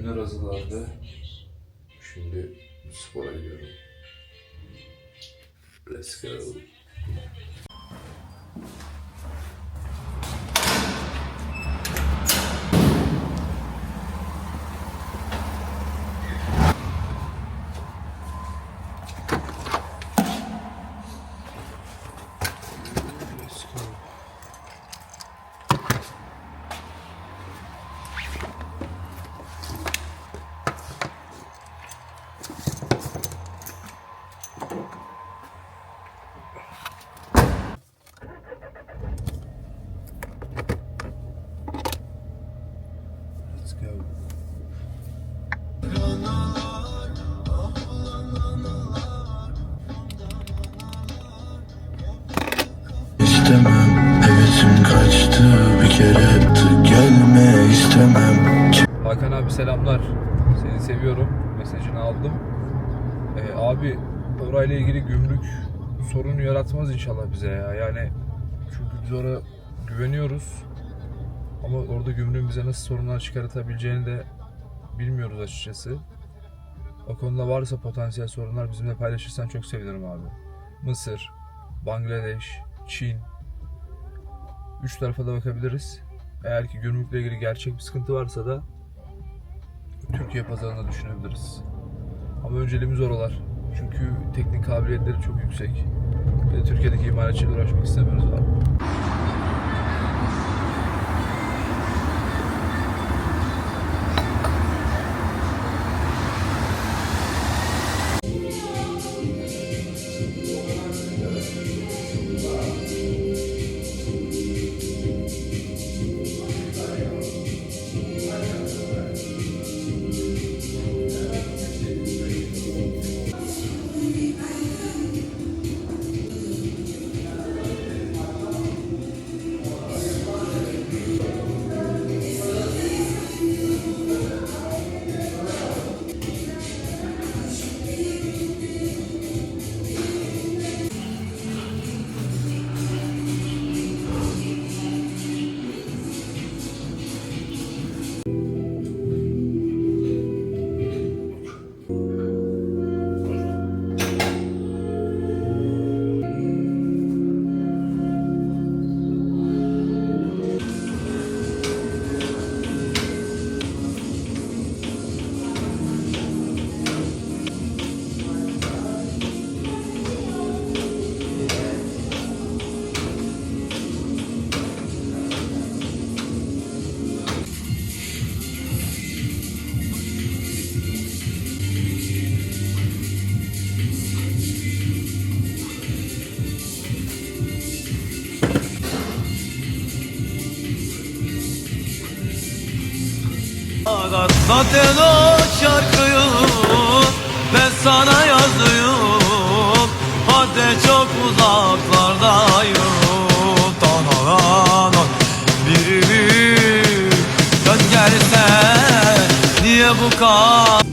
Öğünler hazırlandı. Şimdi spora gidiyorum. Let's go. İstemem hevesim kaçtı bir kere gelme istemem Hakan abi selamlar. Seni seviyorum. Mesajını aldım. Ee, abi orayla ilgili gümrük sorunu yaratmaz inşallah bize ya. Yani çünkü biz oraya güveniyoruz. Ama orada gümrüğün bize nasıl sorunlar çıkartabileceğini de bilmiyoruz açıkçası. O konuda varsa potansiyel sorunlar bizimle paylaşırsan çok sevinirim abi. Mısır, Bangladeş, Çin. Üç tarafa da bakabiliriz. Eğer ki gümrükle ilgili gerçek bir sıkıntı varsa da Türkiye pazarında düşünebiliriz. Ama önceliğimiz oralar. Çünkü teknik kabiliyetleri çok yüksek. Ve Türkiye'deki imalatçıyla uğraşmak istemiyoruz abi. Zaten o şarkıyı ben sana yazdım Hadi çok uzaklardayım Tanana Biri dön gelse Niye bu kadar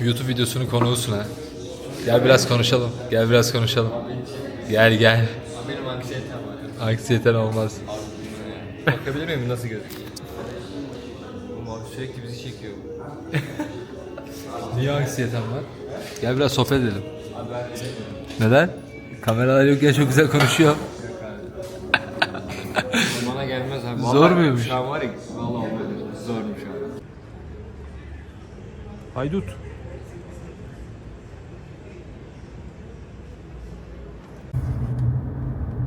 YouTube videosunun konuğusun ha. Gel biraz konuşalım. Gel biraz konuşalım. Gel gel. Benim anksiyetem var. Anksiyeten olmaz. Bakabilir miyim nasıl gözüküyor? Oğlum abi sürekli bizi çekiyor. Niye anksiyeten var? Gel biraz sohbet edelim. Abi ben. Neden? Kameralar yokken çok güzel konuşuyor. Bana gelmez abi. Zor Vallahi muymuş? Şu an var ya valla olmadı. Zormuş abi. Haydut.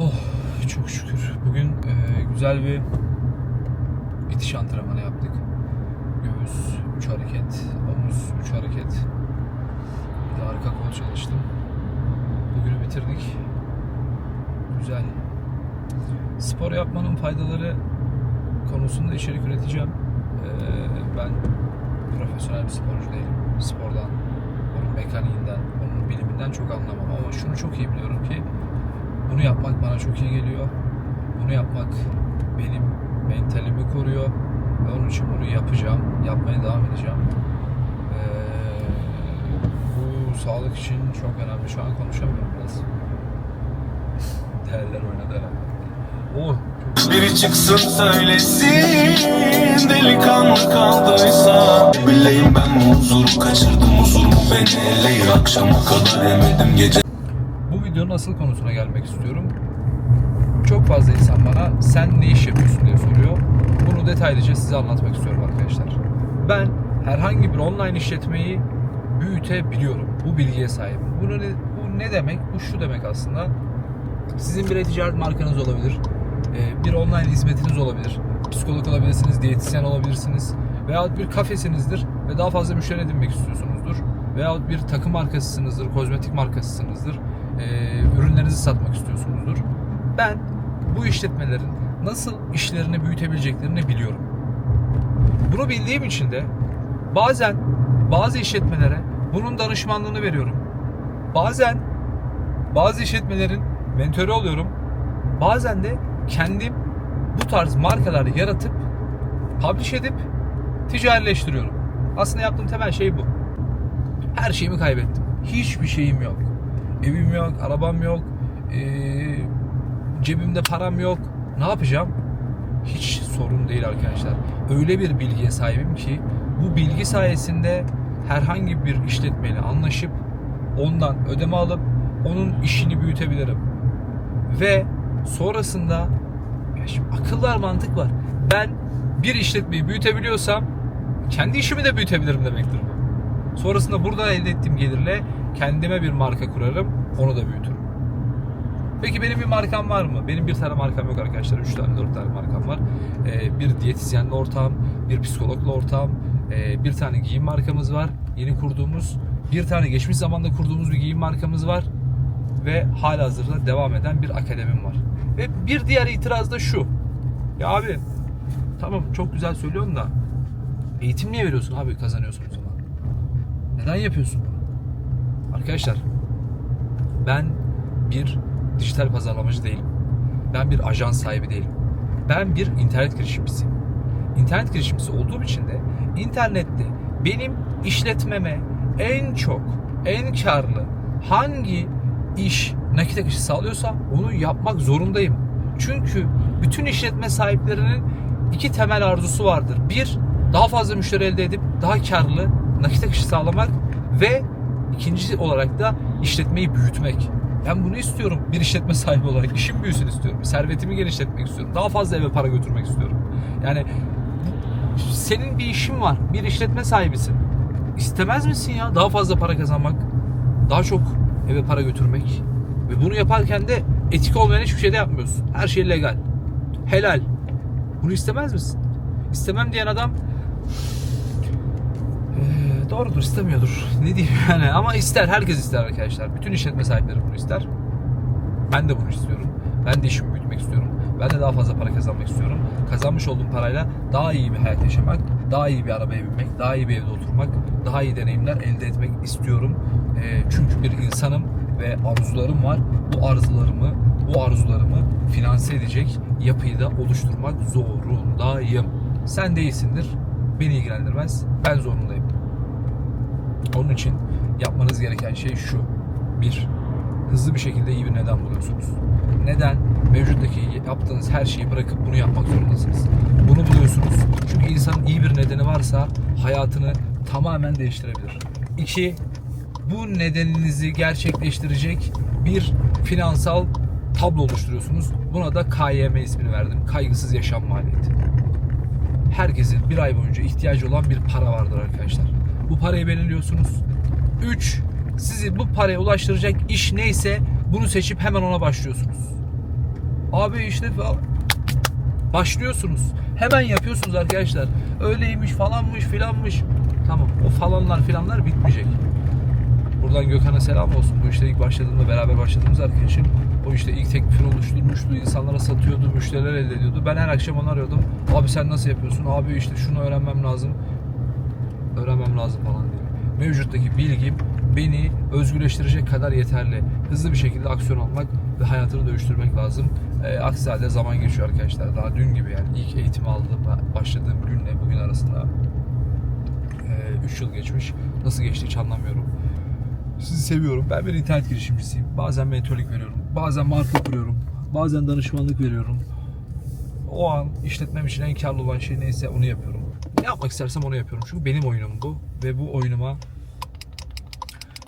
Oh çok şükür. Bugün e, güzel bir itiş antrenmanı yaptık. Göğüs 3 hareket, omuz 3 hareket. Bir de arka kol çalıştım. günü bitirdik. Güzel. Spor yapmanın faydaları konusunda içerik üreteceğim. Ee, ben profesyonel bir sporcu değilim. Spordan, onun mekaniğinden, onun biliminden çok anlamam. Ama şunu çok iyi biliyorum ki bunu yapmak bana çok iyi geliyor. Bunu yapmak benim mentalimi koruyor. Ve onun için bunu yapacağım. Yapmaya devam edeceğim. Ee, bu sağlık için çok önemli. Şu an konuşamıyorum biraz. Değerler oynadı herhalde. Oh. Biri çıksın söylesin Delikanlı kaldıysa Bileyim ben mi huzuru kaçırdım Huzurumu beni eleyir Akşama kadar emedim gece Bu videonun asıl konusuna gelmek istiyorum. Çok fazla insan bana sen ne iş yapıyorsun diye soruyor. Bunu detaylıca size anlatmak istiyorum arkadaşlar. Ben herhangi bir online işletmeyi büyütebiliyorum. Bu bilgiye sahibim. Bunu ne, bu ne demek? Bu şu demek aslında. Sizin bir e-ticaret markanız olabilir. Ee, Bir online hizmetiniz olabilir. Psikolog olabilirsiniz, diyetisyen olabilirsiniz. Veyahut bir kafesinizdir ve daha fazla müşteri edinmek istiyorsunuzdur. Veyahut bir takım markasısınızdır, kozmetik markasısınızdır. Ee, Ürünlerinizi satmak istiyorsunuzdur. Ben bu işletmelerin nasıl işlerini büyütebileceklerini biliyorum. Bunu bildiğim için de bazen bazı işletmelere bunun danışmanlığını veriyorum. Bazen bazı işletmelerin mentörü oluyorum. Bazen de kendim bu tarz markalar yaratıp publish edip ticarileştiriyorum. Aslında yaptığım temel şey bu. Her şeyimi kaybettim. Hiçbir şeyim yok. Evim yok, arabam yok, ee, cebimde param yok. Ne yapacağım? Hiç sorun değil arkadaşlar. Öyle bir bilgiye sahibim ki bu bilgi sayesinde herhangi bir işletmeyle anlaşıp ondan ödeme alıp onun işini büyütebilirim. Ve sonrasında ya şimdi akıl var mantık var. Ben bir işletmeyi büyütebiliyorsam kendi işimi de büyütebilirim demektir bu. Sonrasında burada elde ettiğim gelirle kendime bir marka kurarım, onu da büyütürüm. Peki benim bir markam var mı? Benim bir tane markam yok arkadaşlar. Üç tane, dört tane markam var. Ee, bir diyetisyenle ortağım, bir psikologla ortağım, ee, bir tane giyim markamız var. Yeni kurduğumuz. Bir tane geçmiş zamanda kurduğumuz bir giyim markamız var. Ve halihazırda devam eden bir akademim var. Ve bir diğer itiraz da şu. Ya abi tamam çok güzel söylüyorsun da eğitim niye veriyorsun abi kazanıyorsun o zaman? Neden yapıyorsun bunu? Arkadaşlar ben bir dijital pazarlamacı değilim. Ben bir ajans sahibi değilim. Ben bir internet girişimcisiyim. İnternet girişimcisi olduğum için de internette benim işletmeme en çok, en karlı hangi iş nakit akışı sağlıyorsa onu yapmak zorundayım. Çünkü bütün işletme sahiplerinin iki temel arzusu vardır. Bir, daha fazla müşteri elde edip daha karlı nakit akışı sağlamak ve ikinci olarak da işletmeyi büyütmek. Ben bunu istiyorum. Bir işletme sahibi olarak işim büyüsün istiyorum. Servetimi genişletmek istiyorum. Daha fazla eve para götürmek istiyorum. Yani senin bir işin var. Bir işletme sahibisin. İstemez misin ya daha fazla para kazanmak? Daha çok eve para götürmek? Ve bunu yaparken de etik olmayan hiçbir şey de yapmıyorsun. Her şey legal. Helal. Bunu istemez misin? İstemem diyen adam doğrudur istemiyordur. Ne diyeyim yani ama ister herkes ister arkadaşlar. Bütün işletme sahipleri bunu ister. Ben de bunu istiyorum. Ben de işimi büyütmek istiyorum. Ben de daha fazla para kazanmak istiyorum. Kazanmış olduğum parayla daha iyi bir hayat yaşamak, daha iyi bir arabaya binmek, daha iyi bir evde oturmak, daha iyi deneyimler elde etmek istiyorum. Ee, çünkü bir insanım ve arzularım var. Bu arzularımı, bu arzularımı finanse edecek yapıyı da oluşturmak zorundayım. Sen değilsindir. Beni ilgilendirmez. Ben zorundayım. Onun için yapmanız gereken şey şu. Bir, hızlı bir şekilde iyi bir neden buluyorsunuz. Neden? Mevcuttaki yaptığınız her şeyi bırakıp bunu yapmak zorundasınız. Bunu buluyorsunuz. Çünkü insanın iyi bir nedeni varsa hayatını tamamen değiştirebilir. İki, bu nedeninizi gerçekleştirecek bir finansal tablo oluşturuyorsunuz. Buna da KYM ismini verdim. Kaygısız yaşam maliyeti herkesin bir ay boyunca ihtiyacı olan bir para vardır arkadaşlar. Bu parayı belirliyorsunuz. 3. Sizi bu paraya ulaştıracak iş neyse bunu seçip hemen ona başlıyorsunuz. Abi işte başlıyorsunuz. Hemen yapıyorsunuz arkadaşlar. Öyleymiş falanmış filanmış. Tamam o falanlar filanlar bitmeyecek. Buradan Gökhan'a selam olsun. Bu işte ilk başladığımda beraber başladığımız arkadaşım. O işte ilk teklifini oluşturmuştu. insanlara satıyordu, müşteriler elde ediyordu. Ben her akşam onu arıyordum. Abi sen nasıl yapıyorsun? Abi işte şunu öğrenmem lazım. Öğrenmem lazım falan diye. Mevcuttaki bilgim beni özgürleştirecek kadar yeterli. Hızlı bir şekilde aksiyon almak ve hayatını dönüştürmek lazım. E, aksi halde zaman geçiyor arkadaşlar. Daha dün gibi yani ilk eğitimi aldığım, başladığım günle bugün arasında 3 yıl geçmiş. Nasıl geçti hiç anlamıyorum. Sizi seviyorum. Ben bir internet girişimcisiyim. Bazen mentorluk veriyorum. Bazen marka kuruyorum. Bazen danışmanlık veriyorum. O an işletmem için en karlı olan şey neyse onu yapıyorum. Ne yapmak istersem onu yapıyorum. Çünkü benim oyunum bu. Ve bu oyunuma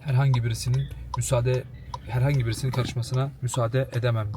herhangi birisinin müsaade herhangi birisinin karışmasına müsaade edemem.